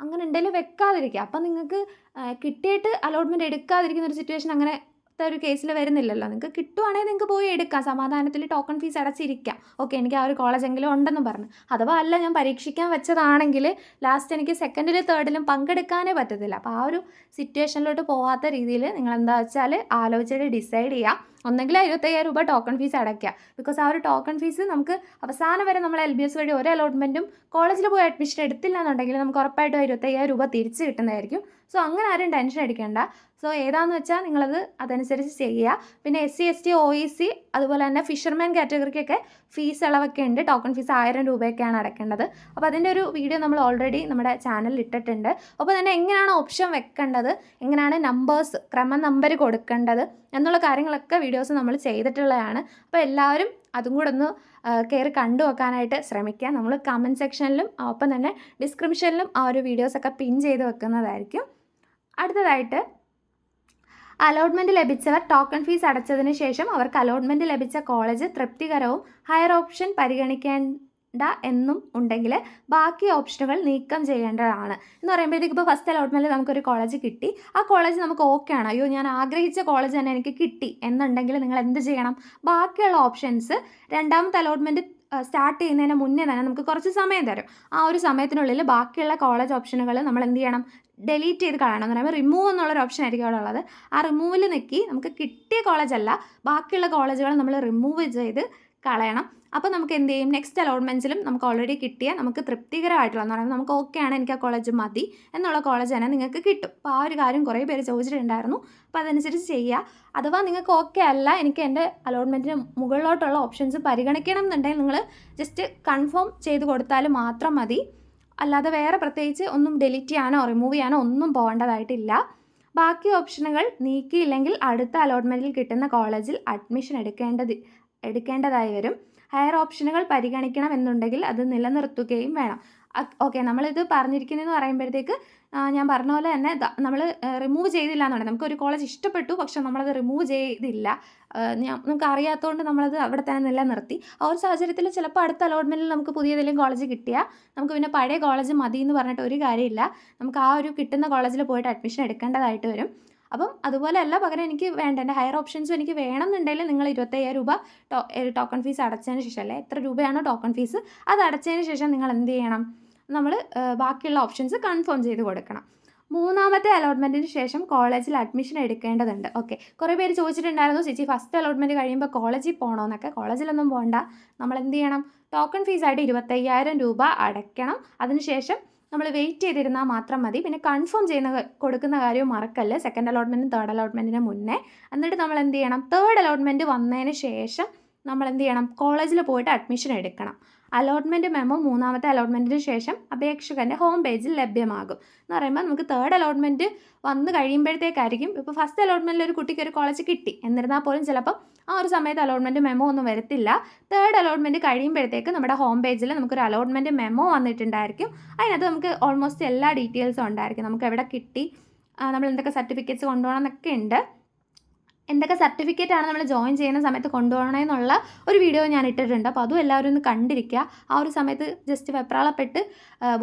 അങ്ങനെ ഉണ്ടെങ്കിൽ വെക്കാതിരിക്കുക. അപ്പം നിങ്ങൾക്ക് കിട്ടിയിട്ട് അലോട്ട്മെന്റ് എടുക്കാതിരിക്കുന്ന ഒരു സിറ്റുവേഷൻ അങ്ങനെ ഒരു കേസിൽ വരുന്നില്ലല്ലോ. നിങ്ങൾക്ക് കിട്ടുവാണെങ്കിൽ നിങ്ങൾക്ക് പോയി എടുക്കാം. സമാധാനത്തിൽ ടോക്കൺ ഫീസ് അടച്ചിരിക്കാം. ഓക്കെ എനിക്ക് ആ ഒരു കോളേജെങ്കിലും ഉണ്ടെന്ന് പറഞ്ഞു. അഥവാ അല്ല ഞാൻ പരീക്ഷിക്കാൻ വെച്ചതാണെങ്കിൽ ലാസ്റ്റ് എനിക്ക് സെക്കൻഡിലും തേർഡിലും പങ്കെടുക്കാനേ പറ്റത്തില്ല. അപ്പോൾ ആ ഒരു സിറ്റുവേഷനിലോട്ട് പോകാത്ത രീതിയിൽ നിങ്ങൾ എന്താ വെച്ചാൽ ആലോചിച്ചിട്ട് ഡിസൈഡ് ചെയ്യുക ഒന്നെങ്കിൽ ഇരുപത്തയ്യായിരം രൂപ ടോക്കൺ ഫീസ് അടയ്ക്കുക ബിക്കോസ് ആ ഒരു ടോക്കൺ ഫീസ് നമുക്ക് അവസാനം വരെ നമ്മൾ എൽ ബി എസ് വഴി ഒരു അലോട്ട്മെന്റും കോളേജിൽ പോയി അഡ്മിഷൻ എടുത്തില്ല എന്നുണ്ടെങ്കിൽ നമുക്ക് ഉറപ്പായിട്ടും ഇരുപത്തയ്യായിരം രൂപ തിരിച്ച് കിട്ടുന്നതായിരിക്കും. സോ അങ്ങനെ ആരും ടെൻഷൻ അടിക്കേണ്ട. സോ ഏതാന്ന് വെച്ചാൽ നിങ്ങളത് അതനുസരിച്ച് ചെയ്യുക. പിന്നെ S C S T O E C അതുപോലെ തന്നെ ഫിഷർമാൻ കാറ്റഗറിക്കൊക്കെ ഫീസ് ഇളവൊക്കെ ഉണ്ട്. ടോക്കൺ ഫീസ് ആയിരം രൂപയൊക്കെയാണ് അടക്കേണ്ടത്. അപ്പോൾ അതിന്റെ ഒരു വീഡിയോ നമ്മൾ ഓൾറെഡി നമ്മുടെ ചാനലിൽ ഇട്ടിട്ടുണ്ട്. അപ്പോൾ തന്നെ എങ്ങനെയാണ് ഓപ്ഷൻ വെക്കേണ്ടത്? എങ്ങനെയാണ് നമ്പേഴ്സ് ക്രമ നമ്പർ കൊടുക്കേണ്ടത്? എന്നുള്ള കാര്യങ്ങളൊക്കെ വീഡിയോസ് നമ്മൾ ചെയ്തിട്ടുള്ളതാണ്. അപ്പോൾ എല്ലാവരും അതും കൂടെ ഒന്ന് കയറി കണ്ടു വെക്കാനായിട്ട് ശ്രമിക്കുക. നമ്മൾ കമന്റ് സെക്ഷനിലും ഒപ്പം തന്നെ ഡിസ്ക്രിപ്ഷനിലും ആ ഒരു വീഡിയോസൊക്കെ പിൻ ചെയ്ത് വെക്കുന്നതായിരിക്കും. അടുത്തതായിട്ട് അലോട്ട്മെന്റ് ലഭിച്ചവർ ടോക്കൺ ഫീസ് അടച്ചതിന് ശേഷം അവർക്ക് അലോട്ട്മെന്റ് ലഭിച്ച കോളേജ് തൃപ്തികരവും ഹയർ ഓപ്ഷൻ പരിഗണിക്കേണ്ട എന്നും ഉണ്ടെങ്കിൽ ബാക്കി ഓപ്ഷനുകൾ നീക്കം ചെയ്യേണ്ടതാണ്. എന്ന് പറയുമ്പോഴത്തേക്ക് ഇപ്പോൾ ഫസ്റ്റ് അലോട്ട്മെന്റിൽ നമുക്കൊരു കോളേജ് കിട്ടി. ആ കോളേജ് നമുക്ക് ഓക്കെ ആണ്. അയ്യോ ഞാൻ ആഗ്രഹിച്ച കോളേജ് തന്നെ എനിക്ക് കിട്ടി എന്നുണ്ടെങ്കിൽ നിങ്ങൾ എന്ത് ചെയ്യണം? ബാക്കിയുള്ള ഓപ്ഷൻസ് രണ്ടാമത്തെ അലോട്ട്മെന്റ് സ്റ്റാർട്ട് ചെയ്യുന്നതിന് മുന്നേ തന്നെ നമുക്ക് കുറച്ച് സമയം തരും. ആ ഒരു സമയത്തിനുള്ളിൽ ബാക്കിയുള്ള കോളേജ് ഓപ്ഷനുകൾ നമ്മൾ എന്ത് ചെയ്യണം? ഡെലീറ്റ് ചെയ്ത് കളയണം. എന്ന് പറയുമ്പോൾ റിമൂവ് എന്നുള്ളൊരു ഓപ്ഷൻ ആയിരിക്കും അവിടെ ഉള്ളത്. ആ റിമൂവിൽ നിൽക്കി നമുക്ക് കിട്ടിയ കോളേജല്ല ബാക്കിയുള്ള കോളേജുകൾ നമ്മൾ റിമൂവ് ചെയ്ത് കളയണം. അപ്പോൾ നമുക്ക് എന്ത് ചെയ്യും? നെക്സ്റ്റ് അലോട്ട്മെന്റ്സിലും നമുക്ക് ഓൾറെഡി കിട്ടിയ നമുക്ക് തൃപ്തികരമായിട്ടുള്ള എന്ന് പറയുമ്പോൾ നമുക്ക് ഓക്കെ ആണ് എനിക്ക് ആ കോളേജ് മതി എന്നുള്ള കോളേജ് തന്നെ നിങ്ങൾക്ക് കിട്ടും. അപ്പോൾ ആ ഒരു കാര്യം കുറേ പേര് ചോദിച്ചിട്ടുണ്ടായിരുന്നു. അപ്പോൾ അതനുസരിച്ച് ചെയ്യുക അഥവാ നിങ്ങൾക്ക് ഓക്കെ അല്ല എനിക്ക് എന്റെ അലോട്ട്മെന്റിന് മുകളിലോട്ടുള്ള ഓപ്ഷൻസ് പരിഗണിക്കണം എന്നുണ്ടെങ്കിൽ നിങ്ങൾ ജസ്റ്റ് കൺഫേം ചെയ്ത് കൊടുത്താൽ മാത്രം മതി. അല്ലാതെ വേറെ പ്രത്യേകിച്ച് ഒന്നും ഡിലീറ്റ് ചെയ്യാനോ റിമൂവ് ചെയ്യാനോ ഒന്നും പോകേണ്ടതായിട്ടില്ല. ബാക്കി ഓപ്ഷനുകൾ നീക്കിയില്ലെങ്കിൽ അടുത്ത അലോട്ട്മെന്റിൽ കിട്ടുന്ന കോളേജിൽ അഡ്മിഷൻ എടുക്കേണ്ടത്. എടുക്കേണ്ടതായി വരും. ഹയർ ഓപ്ഷനുകൾ പരിഗണിക്കണം എന്നുണ്ടെങ്കിൽ അത് നിലനിർത്തുകയും വേണം. ഓക്കെ നമ്മളിത് പറഞ്ഞിരിക്കുന്നതെന്ന് പറയുമ്പോഴത്തേക്ക് ഞാൻ പറഞ്ഞ പോലെ തന്നെ നമ്മൾ റിമൂവ് ചെയ്തില്ല എന്നുണ്ടെങ്കിൽ നമുക്കൊരു കോളേജ് ഇഷ്ടപ്പെട്ടു പക്ഷെ നമ്മളത് റിമൂവ് ചെയ്തില്ല. നമുക്ക് അറിയാത്തതുകൊണ്ട് നമ്മളത് അവിടെ തന്നെ നിലനിർത്തി. ആ ഒരു സാഹചര്യത്തിൽ ചിലപ്പോൾ അടുത്ത അലോട്ട്മെന്റിൽ നമുക്ക് പുതിയ കോളേജ് കിട്ടിയാൽ നമുക്ക് പിന്നെ പഴയ കോളേജ് മതി എന്ന് പറഞ്ഞിട്ട് ഒരു കാര്യമില്ല. നമുക്ക് ആ ഒരു കിട്ടുന്ന കോളേജിൽ പോയിട്ട് അഡ്മിഷൻ എടുക്കേണ്ടതായിട്ട് വരും. അപ്പം അതുപോലെയല്ല പകരം എനിക്ക് വേണ്ട എന്റെ ഹയർ ഓപ്ഷൻസും എനിക്ക് വേണമെന്നുണ്ടെങ്കിൽ നിങ്ങൾ ഇരുപത്തയ്യായിരം രൂപ ടോക്കൺ ഫീസ് അടച്ചതിന് ശേഷം അല്ലേ? എത്ര രൂപയാണോ ടോക്കൺ ഫീസ് അത് അടച്ചതിന് ശേഷം നിങ്ങൾ എന്ത് ചെയ്യണം? നമ്മൾ ബാക്കിയുള്ള ഓപ്ഷൻസ് കൺഫേം ചെയ്ത് കൊടുക്കണം. മൂന്നാമത്തെ അലോട്ട്മെന്റിന് ശേഷം കോളേജിൽ അഡ്മിഷൻ എടുക്കേണ്ടതുണ്ട്. ഓക്കെ കുറേ പേര് ചോദിച്ചിട്ടുണ്ടായിരുന്നു ചേച്ചി ഫസ്റ്റ് അലോട്ട്മെന്റ് കഴിയുമ്പോൾ കോളേജിൽ പോകണമെന്നൊക്കെ കോളേജിലൊന്നും പോകണ്ട നമ്മൾ എന്ത് ചെയ്യണം? ടോക്കൺ ഫീസായിട്ട് ഇരുപത്തയ്യായിരം രൂപ അടയ്ക്കണം. അതിനുശേഷം നമ്മൾ വെയിറ്റ് ചെയ്തിരുന്നാൽ മാത്രം മതി. പിന്നെ കൺഫേം ചെയ്യുന്ന കൊടുക്കുന്ന കാര്യവും മറക്കല്ല? സെക്കൻഡ് അലോട്ട്മെന്റും തേർഡ് അലോട്ട്മെന്റിന് മുന്നേ. എന്നിട്ട് നമ്മൾ എന്ത് ചെയ്യണം? തേർഡ് അലോട്ട്മെന്റ് വന്നതിന് ശേഷം നമ്മൾ എന്ത് ചെയ്യണം? കോളേജിൽ പോയിട്ട് അഡ്മിഷൻ എടുക്കണം. അലോട്ട്മെന്റ് മെമ്മോ മൂന്നാമത്തെ അലോട്ട്മെന്റിന് ശേഷം അപേക്ഷകന്റെ ഹോം പേജിൽ ലഭ്യമാകും. എന്ന് പറയുമ്പോൾ നമുക്ക് തേർഡ് അലോട്ട്മെന്റ് വന്ന് കഴിയുമ്പോഴത്തേക്കായിരിക്കും ഇപ്പോൾ ഫസ്റ്റ് അലോട്ട്മെന്റിൽ ഒരു കുട്ടിക്ക് ഒരു കോളേജ് കിട്ടി. എന്നിരുന്നാൽ പോലും ചിലപ്പം ആ ഒരു സമയത്ത് അലോട്ട്മെന്റ് മെമ്മോ ഒന്നും വരത്തില്ല. തേർഡ് അലോട്ട്മെന്റ് കഴിയുമ്പോഴത്തേക്ക് നമ്മുടെ ഹോം പേജിൽ നമുക്കൊരു അലോട്ട്മെന്റ് മെമ്മോ വന്നിട്ടുണ്ടായിരിക്കും. അതിനകത്ത് നമുക്ക് ഓൾമോസ്റ്റ് എല്ലാ ഡീറ്റെയിൽസും ഉണ്ടായിരിക്കും. നമുക്ക് എവിടെ കിട്ടി നമ്മൾ എന്തൊക്കെ സർട്ടിഫിക്കറ്റ്സ് കൊണ്ടുപോകണം എന്നൊക്കെ ഉണ്ട്. എന്തൊക്കെ സർട്ടിഫിക്കറ്റ് ആണ് നമ്മൾ ജോയിൻ ചെയ്യുന്ന സമയത്ത് കൊണ്ടുപോകണമെന്നുള്ള ഒരു വീഡിയോ ഞാൻ ഇട്ടിട്ടുണ്ട്. അപ്പോൾ അതും എല്ലാവരും ഒന്ന് കണ്ടിരിക്കുക. ആ ഒരു സമയത്ത് ജസ്റ്റ് വെപ്രാളപ്പെട്ട്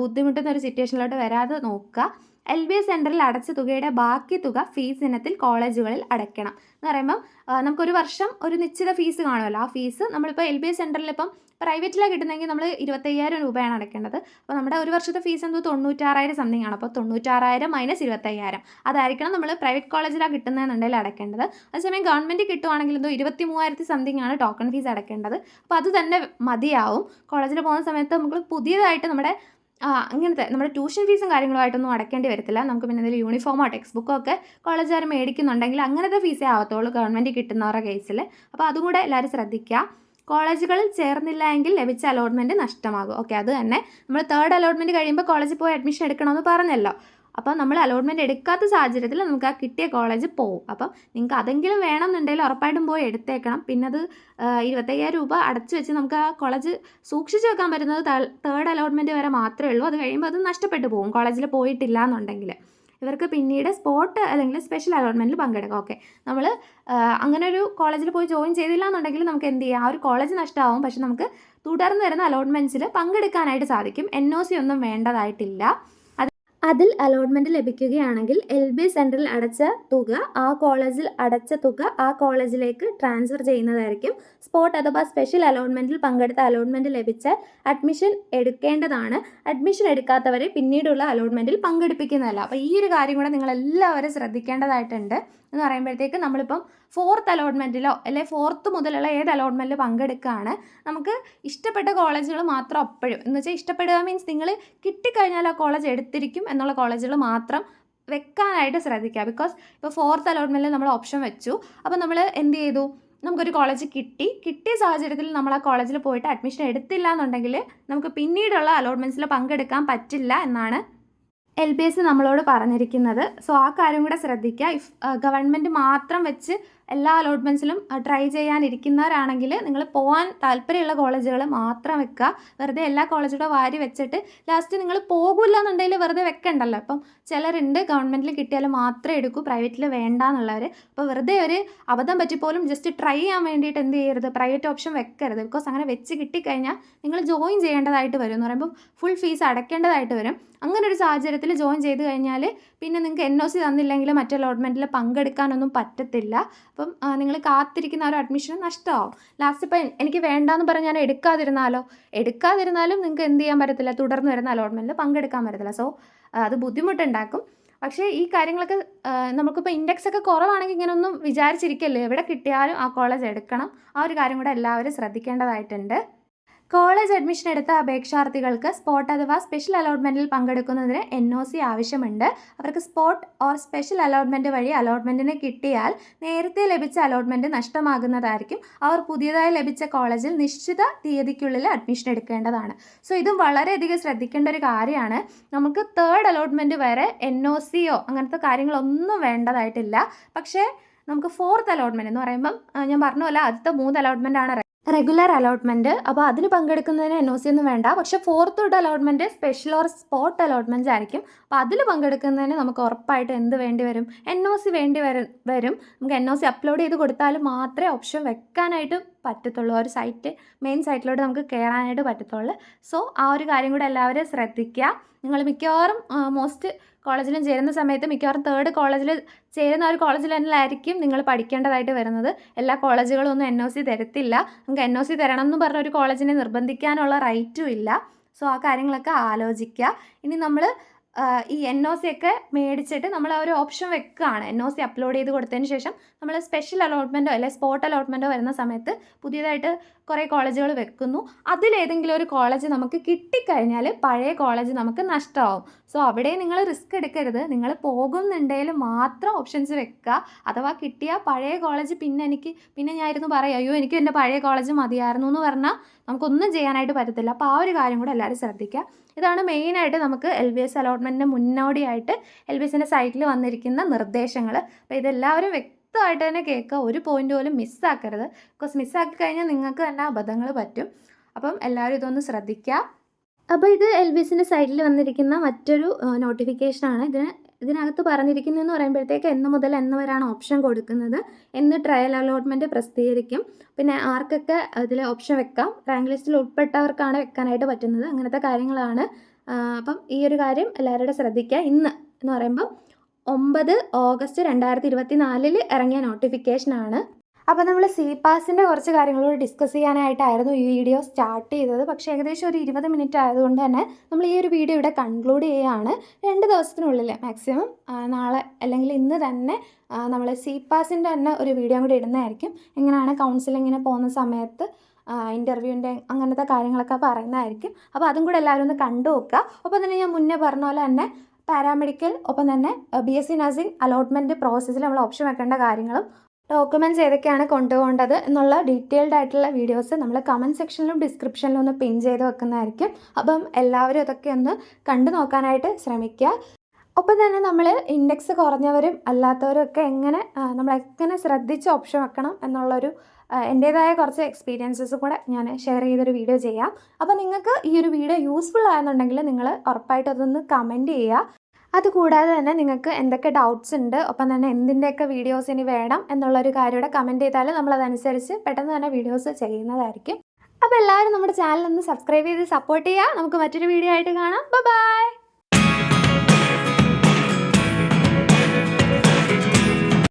ബുദ്ധിമുട്ടുന്ന ഒരു സിറ്റുവേഷനിലോട്ട് വരാതെ നോക്കുക. എൽ ബി എസ് സെന്ററിൽ അടച്ച തുകയുടെ ബാക്കി തുക ഫീസ് ഇനത്തിൽ കോളേജുകളിൽ അടയ്ക്കണം എന്ന് പറയുമ്പം നമുക്കൊരു വർഷം ഒരു നിശ്ചിത ഫീസ് കാണുമല്ലോ. ആ ഫീസ് നമ്മളിപ്പോൾ എൽ ബി എസ് സെന്ററിൽ ഇപ്പം പ്രൈവറ്റിലാണ് കിട്ടുന്നതെങ്കിൽ നമ്മൾ ഇരുപത്തയ്യായിരം രൂപയാണ് അടയ്ക്കേണ്ടത്. അപ്പോൾ നമ്മുടെ ഒരു വർഷത്തെ ഫീസ് എന്തോ തൊണ്ണൂറ്റാറായിരം സംതിങ് ആണ്. അപ്പോൾ തൊണ്ണൂറ്റാറായിരം മൈനസ് ഇരുപത്തയ്യായിരം. അതായിരിക്കണം നമ്മൾ പ്രൈവറ്റ് കോളേജിലാണ് കിട്ടുന്നതെന്നുണ്ടെങ്കിൽ അടയ്ക്കേണ്ടത്. അതേസമയം ഗവൺമെന്റ് കിട്ടുവാണെങ്കിൽ എന്തോ ഇരുപത്തി മൂവായിരത്തി സംതിങ് ആണ് ടോക്കൺ ഫീസ് അടയ്ക്കേണ്ടത്. അപ്പോൾ അത് തന്നെ മതിയാവും. കോളേജിൽ പോകുന്ന സമയത്ത് നമുക്ക് പുതിയതായിട്ട് നമ്മുടെ ആ അങ്ങനത്തെ നമ്മുടെ ട്യൂഷൻ ഫീസും കാര്യങ്ങളുമായിട്ടൊന്നും അടക്കേണ്ടി വരത്തില്ല. നമുക്ക് പിന്നെ എന്തെങ്കിലും യൂണിഫോമോ ടെക്സ്റ്റ് ബുക്കോ ഒക്കെ കോളേജുകാർ മേടിക്കുന്നുണ്ടെങ്കിൽ അങ്ങനത്തെ ഫീസേ ആവത്തുള്ളൂ ഗവൺമെന്റ് കിട്ടുന്നവരുടെ കേസിൽ അപ്പോൾ അതും കൂടെ എല്ലാവരും ശ്രദ്ധിക്കുക. കോളേജുകളിൽ ചേർന്നില്ല എങ്കിൽ ലഭിച്ച അലോട്ട്മെന്റ് നഷ്ടമാകും. ഓക്കെ അത് തന്നെ. നമ്മൾ തേർഡ് അലോട്ട്മെന്റ് കഴിയുമ്പോൾ കോളേജിൽ പോയി അഡ്മിഷൻ എടുക്കണമെന്ന് പറഞ്ഞല്ലോ. അപ്പോൾ നമ്മൾ അലോട്ട്മെന്റ് എടുക്കാത്ത സാഹചര്യത്തിൽ നമുക്ക് ആ കിട്ടിയ കോളേജ് പോകും അപ്പം നിങ്ങൾക്ക് അതെങ്കിലും വേണമെന്നുണ്ടെങ്കിൽ ഉറപ്പായിട്ടും പോയി എടുത്തേക്കണം. പിന്നെ അത് ഇരുപത്തയ്യായിരം രൂപ അടച്ചു വെച്ച് നമുക്ക് ആ കോളേജ് സൂക്ഷിച്ച് വെക്കാൻ പറ്റുന്നത് തേർഡ് അലോട്ട്മെന്റ് വരെ മാത്രമേ ഉള്ളൂ. അത് കഴിയുമ്പോൾ അത് നഷ്ടപ്പെട്ടു പോകും. കോളേജിൽ പോയിട്ടില്ല എന്നുണ്ടെങ്കിൽ. ഇവർക്ക് പിന്നീട് സ്പോട്ട് അല്ലെങ്കിൽ സ്പെഷ്യൽ അലോട്ട്മെന്റിൽ പങ്കെടുക്കാം. ഓക്കെ നമ്മൾ അങ്ങനെ ഒരു കോളേജിൽ പോയി ജോയിൻ ചെയ്തില്ല എന്നുണ്ടെങ്കിൽ നമുക്ക് എന്ത് ചെയ്യാം? ആ ഒരു കോളേജ് നഷ്ടമാവും. പക്ഷെ നമുക്ക് തുടർന്ന് വരുന്ന അലോട്ട്മെന്റ്സിൽ പങ്കെടുക്കാനായിട്ട് സാധിക്കും. എൻ ഒ സി ഒന്നും വേണ്ടതായിട്ടില്ല. അതിൽ അലോട്ട്മെന്റ് ലഭിക്കുകയാണെങ്കിൽ എൽ ബി സെന്ററിൽ അടച്ച തുക ആ കോളേജിൽ അടച്ച തുക ആ കോളേജിലേക്ക് ട്രാൻസ്ഫർ ചെയ്യുന്നതായിരിക്കും. സ്പോട്ട് അഥവാ സ്പെഷ്യൽ അലോട്ട്മെന്റിൽ പങ്കെടുത്ത അലോട്ട്മെന്റ് ലഭിച്ച അഡ്മിഷൻ എടുക്കേണ്ടതാണ്. അഡ്മിഷൻ എടുക്കാത്തവരെ പിന്നീടുള്ള അലോട്ട്മെന്റിൽ പങ്കെടുപ്പിക്കുന്നതല്ല. അപ്പോൾ ഈ ഒരു കാര്യം കൂടെ നിങ്ങളെല്ലാവരും ശ്രദ്ധിക്കേണ്ടതായിട്ടുണ്ട്. എന്ന് പറയുമ്പോഴത്തേക്ക് നമ്മളിപ്പം ഫോർത്ത് അലോട്ട്മെന്റിലോ അല്ലെ ഫോർത്ത് മുതലുള്ള ഏത് അലോട്ട്മെന്റിൽ പങ്കെടുക്കുകയാണ്. നമുക്ക് ഇഷ്ടപ്പെട്ട കോളേജുകൾ മാത്രം അപ്പോഴും. എന്ന് വെച്ചാൽ ഇഷ്ടപ്പെടുക മീൻസ് നിങ്ങൾ കിട്ടിക്കഴിഞ്ഞാൽ ആ കോളേജ് എടുത്തിരിക്കും എന്നുള്ള കോളേജുകൾ മാത്രം വെക്കാനായിട്ട് ശ്രദ്ധിക്കുക. ബിക്കോസ് ഇപ്പോൾ ഫോർത്ത് അലോട്ട്മെന്റിൽ നമ്മൾ ഓപ്ഷൻ വെച്ചു. അപ്പോൾ നമ്മൾ എന്ത് ചെയ്തു? നമുക്കൊരു കോളേജ് കിട്ടി. കിട്ടിയ സാഹചര്യത്തിൽ നമ്മൾ ആ കോളേജിൽ പോയിട്ട് അഡ്മിഷൻ എടുത്തില്ല എന്നുണ്ടെങ്കിൽ നമുക്ക് പിന്നീടുള്ള അലോട്ട്മെന്റ്സിൽ പങ്കെടുക്കാൻ പറ്റില്ല എന്നാണ് എൽ ബി എസ് നമ്മളോട് പറഞ്ഞിരിക്കുന്നത്. സോ ആ കാര്യം കൂടെ ശ്രദ്ധിക്കുക. ഇഫ് ഗവൺമെന്റ് മാത്രം വെച്ച് എല്ലാ അലോട്ട്മെന്റ്സിലും ട്രൈ ചെയ്യാനിരിക്കുന്നവരാണെങ്കിൽ നിങ്ങൾ പോകാൻ താല്പര്യമുള്ള കോളേജുകൾ മാത്രം വെക്കുക. വെറുതെ എല്ലാ കോളേജുകൂടെ വാരി വെച്ചിട്ട് ലാസ്റ്റ് നിങ്ങൾ പോകില്ല എന്നുണ്ടെങ്കിൽ വെറുതെ വെക്കണ്ടല്ലോ. ഇപ്പം ചിലരുണ്ട് ഗവൺമെന്റിൽ കിട്ടിയാൽ മാത്രമേ എടുക്കൂ പ്രൈവറ്റിൽ വേണ്ട എന്നുള്ളവർ അപ്പോൾ വെറുതെ ഒരു അബദ്ധം പറ്റിപ്പോലും ജസ്റ്റ് ട്രൈ ചെയ്യാൻ വേണ്ടിയിട്ട് എന്ത് ചെയ്യരുത്? പ്രൈവറ്റ് ഓപ്ഷൻ വെക്കരുത്. ബിക്കോസ് അങ്ങനെ വെച്ച് കിട്ടിക്കഴിഞ്ഞാൽ നിങ്ങൾ ജോയിൻ ചെയ്യേണ്ടതായിട്ട് വരും എന്ന് പറയുമ്പോൾ ഫുൾ ഫീസ് അടയ്ക്കേണ്ടതായിട്ട് വരും. അങ്ങനെ ഒരു സാഹചര്യത്തിൽ ജോയിൻ ചെയ്ത് കഴിഞ്ഞാൽ പിന്നെ നിങ്ങൾക്ക് എൻ ഒ സി തന്നില്ലെങ്കിൽ മറ്റേ അലോട്ട്മെന്റിൽ പങ്കെടുക്കാനൊന്നും പറ്റത്തില്ല. അപ്പം നിങ്ങൾ കാത്തിരിക്കുന്ന ആ ഒരു അഡ്മിഷൻ നഷ്ടമാവും. ലാസ്റ്റ് ഇപ്പം എനിക്ക് വേണ്ടാന്ന് പറഞ്ഞ് ഞാൻ എടുക്കാതിരുന്നാലോ? എടുക്കാതിരുന്നാലും നിങ്ങൾക്ക് എന്ത് ചെയ്യാൻ പറ്റത്തില്ല. തുടർന്ന് വരുന്ന അലോട്ട്മെന്റിൽ പങ്കെടുക്കാൻ പറ്റത്തില്ല. സോ അത് ബുദ്ധിമുട്ടുണ്ടാക്കും. പക്ഷേ ഈ കാര്യങ്ങളൊക്കെ നമുക്കിപ്പോൾ ഇൻഡെക്സ് ഒക്കെ കുറവാണെങ്കിൽ ഇങ്ങനെയൊന്നും വിചാരിച്ചിരിക്കല്ലേ? എവിടെ കിട്ടിയാലും ആ കോളേജ് എടുക്കണം. ആ ഒരു കാര്യം കൂടെ എല്ലാവരും ശ്രദ്ധിക്കേണ്ടതായിട്ടുണ്ട്. കോളേജ് അഡ്മിഷൻ എടുത്ത അപേക്ഷാർത്ഥികൾക്ക് സ്പോട്ട് അഥവാ സ്പെഷ്യൽ അലോട്ട്മെന്റിൽ പങ്കെടുക്കുന്നതിന് എൻ ഒ സി ആവശ്യമുണ്ട്. അവർക്ക് സ്പോട്ട് ഓർ സ്പെഷ്യൽ അലോട്ട്മെന്റ് വഴി അലോട്ട്മെന്റിന് കിട്ടിയാൽ നേരത്തെ ലഭിച്ച അലോട്ട്മെന്റ് നഷ്ടമാകുന്നതായിരിക്കും. അവർ പുതിയതായി ലഭിച്ച കോളേജിൽ നിശ്ചിത തീയതിക്കുള്ളിൽ അഡ്മിഷൻ എടുക്കേണ്ടതാണ്. സോ ഇതും വളരെയധികം ശ്രദ്ധിക്കേണ്ട ഒരു കാര്യമാണ്. നമുക്ക് തേർഡ് അലോട്ട്മെന്റ് വരെ എൻ ഒ സിയോ അങ്ങനത്തെ കാര്യങ്ങളൊന്നും വേണ്ടതായിട്ടില്ല. പക്ഷേ നമുക്ക് ഫോർത്ത് അലോട്ട്മെന്റ് എന്ന് പറയുമ്പം ഞാൻ പറഞ്ഞ പോലെ ആദ്യത്തെ മൂന്ന് അലോട്ട്മെന്റാണ് റെഗുലർ അലോട്ട്മെന്റ് അപ്പോൾ അതിന് പങ്കെടുക്കുന്നതിന് എൻ ഒ സി ഒന്നും വേണ്ട. പക്ഷേ ഫോർത്ത് തൊട്ട് allotment special or spot allotments ആയിരിക്കും. അപ്പോൾ അതിൽ പങ്കെടുക്കുന്നതിന് നമുക്ക് ഉറപ്പായിട്ട് എന്ത് വേണ്ടി വരും? എൻ ഒ സി വേണ്ടി വരും വരും. നമുക്ക് എൻ ഒ സി അപ്ലോഡ് ചെയ്ത് കൊടുത്താൽ മാത്രമേ ഓപ്ഷൻ വെക്കാനായിട്ട് പറ്റത്തുള്ളൂ. ഒരു സൈറ്റ് മെയിൻ സൈറ്റിലോട്ട് നമുക്ക് കയറാനായിട്ട് പറ്റത്തുള്ളൂ. സോ ആ ഒരു കാര്യം കൂടെ എല്ലാവരും ശ്രദ്ധിക്കുക നിങ്ങൾ മിക്കവാറും മോസ്റ്റ് കോളേജിലും ചേരുന്ന സമയത്ത് മിക്കവാറും തേർഡ് കോളേജിൽ ചേരുന്ന ഒരു കോളേജിൽ തന്നെയായിരിക്കും നിങ്ങൾ പഠിക്കേണ്ടതായിട്ട് വരുന്നത്. എല്ലാ കോളേജുകളും ഒന്നും എൻ ഒ സി തരത്തില്ല. നമുക്ക് എൻ ഒ സി തരണം എന്ന് പറഞ്ഞ ഒരു കോളേജിനെ നിർബന്ധിക്കാനുള്ള റൈറ്റും ഇല്ല. സോ ആ കാര്യങ്ങളൊക്കെ ആലോചിക്കുക. ഇനി നമ്മൾ ഈ എൻ ഒ സി ഒക്കെ മേടിച്ചിട്ട് നമ്മൾ ആ ഒരു ഓപ്ഷൻ വെക്കുകയാണ്. എൻ ഒ സി അപ്ലോഡ് ചെയ്ത് കൊടുത്തതിന് ശേഷം നമ്മൾ സ്പെഷ്യൽ അലോട്ട്മെന്റോ അല്ലെങ്കിൽ സ്പോട്ട് അലോട്ട്മെന്റോ വരുന്ന സമയത്ത് പുതിയതായിട്ട് കുറേ കോളേജുകൾ വെക്കുന്നു. അതിലേതെങ്കിലും ഒരു കോളേജ് നമുക്ക് കിട്ടിക്കഴിഞ്ഞാൽ പഴയ കോളേജ് നമുക്ക് നഷ്ടമാവും. സോ അവിടെ നിങ്ങൾ റിസ്ക് എടുക്കരുത്. നിങ്ങൾ പോകുന്നുണ്ടെങ്കിൽ മാത്രം ഓപ്ഷൻസ് വെക്കുക. അഥവാ കിട്ടിയ പഴയ കോളേജ് പിന്നെ എനിക്ക് പിന്നെ ഞാൻ ഇരുന്ന് പറയും അയ്യോ എനിക്ക് എന്റെ പഴയ കോളേജ് മതിയായിരുന്നു എന്ന് പറഞ്ഞാൽ നമുക്കൊന്നും ചെയ്യാനായിട്ട് പറ്റത്തില്ല. അപ്പോൾ ആ ഒരു കാര്യം കൂടെ എല്ലാവരും ശ്രദ്ധിക്കുക. ഇതാണ് മെയിനായിട്ട് നമുക്ക് എൽ ബി എസ് അലോട്ട്മെന്റിന് മുന്നോടിയായിട്ട് എൽ ബി എസിന്റെ സൈറ്റിൽ വന്നിരിക്കുന്ന നിർദ്ദേശങ്ങൾ. അപ്പോൾ ഇതെല്ലാവരും വ്യക്തമായിട്ട് തന്നെ കേൾക്കുക. ഒരു പോയിന്റ് പോലും മിസ്സാക്കരുത് ബിക്കോസ് മിസ്സാക്കി കഴിഞ്ഞാൽ നിങ്ങൾക്ക് തന്നെ അബദ്ധങ്ങൾ പറ്റും. അപ്പം എല്ലാവരും ഇതൊന്ന് ശ്രദ്ധിക്കുക അപ്പോൾ ഇത് എൽ സൈഡിൽ വന്നിരിക്കുന്ന മറ്റൊരു നോട്ടിഫിക്കേഷനാണ് ഇതിന് ഇതിനകത്ത് പറഞ്ഞിരിക്കുന്നതെന്ന് പറയുമ്പോഴത്തേക്ക് എന്ന് മുതൽ എന്ന് വരെയാണ് ഓപ്ഷൻ കൊടുക്കുന്നത്. എന്ന് ട്രയൽ അലോട്ട്മെന്റ് പ്രസിദ്ധീകരിക്കും. പിന്നെ ആർക്കൊക്കെ അതിൽ ഓപ്ഷൻ വെക്കാം? റാങ്ക് ലിസ്റ്റിൽ ഉൾപ്പെട്ടവർക്കാണ് വെക്കാനായിട്ട് പറ്റുന്നത്. അങ്ങനത്തെ കാര്യങ്ങളാണ്. അപ്പം ഈ ഒരു കാര്യം എല്ലാവരുടെ ശ്രദ്ധിക്കുക ഇന്ന് എന്ന് പറയുമ്പോൾ ഒമ്പത് ഓഗസ്റ്റ് രണ്ടായിരത്തി ഇരുപത്തി നാലിൽ ഇറങ്ങിയ നോട്ടിഫിക്കേഷനാണ്. അപ്പോൾ നമ്മൾ സി പാസിന്റെ കുറച്ച് കാര്യങ്ങളോട് ഡിസ്കസ് ചെയ്യാനായിട്ടായിരുന്നു ഈ വീഡിയോ സ്റ്റാർട്ട് ചെയ്തത്. പക്ഷേ ഏകദേശം ഒരു ഇരുപത് മിനിറ്റ് ആയതുകൊണ്ട് തന്നെ നമ്മൾ ഈ ഒരു വീഡിയോ ഇവിടെ കൺക്ലൂഡ് ചെയ്യുകയാണ്. രണ്ട് ദിവസത്തിനുള്ളിൽ മാക്സിമം നാളെ അല്ലെങ്കിൽ ഇന്ന് തന്നെ നമ്മൾ സി പാസിന്റെ തന്നെ ഒരു വീഡിയോ കൂടി ഇടുന്നതായിരിക്കും. എങ്ങനെയാണ് കൗൺസിലിങ്ങിന് പോകുന്ന സമയത്ത് ഇന്റർവ്യൂവിന്റെ അങ്ങനത്തെ കാര്യങ്ങളൊക്കെ പറയുന്നതായിരിക്കും. അപ്പോൾ അതും കൂടെ എല്ലാവരും ഒന്ന് കണ്ടു നോക്കുക ഒപ്പം തന്നെ ഞാൻ മുന്നേ പറഞ്ഞ പോലെ തന്നെ പാരാമെഡിക്കൽ ഒപ്പം തന്നെ B S C nursing allotment പ്രോസസ്സിൽ നമ്മൾ ഓപ്ഷൻ വെക്കേണ്ട കാര്യങ്ങളും ഡോക്യുമെന്റ്സ് ഏതൊക്കെയാണ് കൊണ്ടുപോകേണ്ടത് എന്നുള്ള ഡീറ്റെയിൽഡ് ആയിട്ടുള്ള വീഡിയോസ് നമ്മൾ കമന്റ് സെക്ഷനിലും ഡിസ്ക്രിപ്ഷനിലും ഒന്ന് പിൻ ചെയ്ത് വെക്കുന്നതായിരിക്കും. അപ്പം എല്ലാവരും ഇതൊക്കെ ഒന്ന് കണ്ടു നോക്കാനായിട്ട് ശ്രമിക്കുക. ഒപ്പം തന്നെ നമ്മൾ ഇൻഡെക്സ് കുറഞ്ഞവരും അല്ലാത്തവരും ഒക്കെ എങ്ങനെ നമ്മൾ എങ്ങനെ ശ്രദ്ധിച്ച് ഓപ്ഷൻ വെക്കണം എന്നുള്ളൊരു എന്റേതായ കുറച്ച് എക്സ്പീരിയൻസസ് കൂടെ ഞാൻ ഷെയർ ചെയ്തൊരു വീഡിയോ ചെയ്യാം. അപ്പോൾ നിങ്ങൾക്ക് ഈ ഒരു വീഡിയോ യൂസ്ഫുൾ ആയെന്നുണ്ടെങ്കിൽ നിങ്ങൾ ഉറപ്പായിട്ട് അതൊന്ന് കമന്റ് ചെയ്യുക അതുകൂടാതെ തന്നെ നിങ്ങൾക്ക് എന്തൊക്കെ ഡൗട്ട്സ് ഉണ്ട് ഒപ്പം തന്നെ എന്തിന്റെയൊക്കെ വീഡിയോസ് ഇനി വേണം എന്നുള്ളൊരു കാര്യം കൂടെ കമന്റ് ചെയ്താൽ നമ്മളതനുസരിച്ച് പെട്ടെന്ന് തന്നെ വീഡിയോസ് ചെയ്യുന്നതായിരിക്കും. അപ്പോൾ എല്ലാവരും നമ്മുടെ ചാനൽ ഒന്ന് സബ്സ്ക്രൈബ് ചെയ്ത് സപ്പോർട്ട് ചെയ്യുക നമുക്ക് മറ്റൊരു വീഡിയോ ആയിട്ട് കാണാം. ബൈ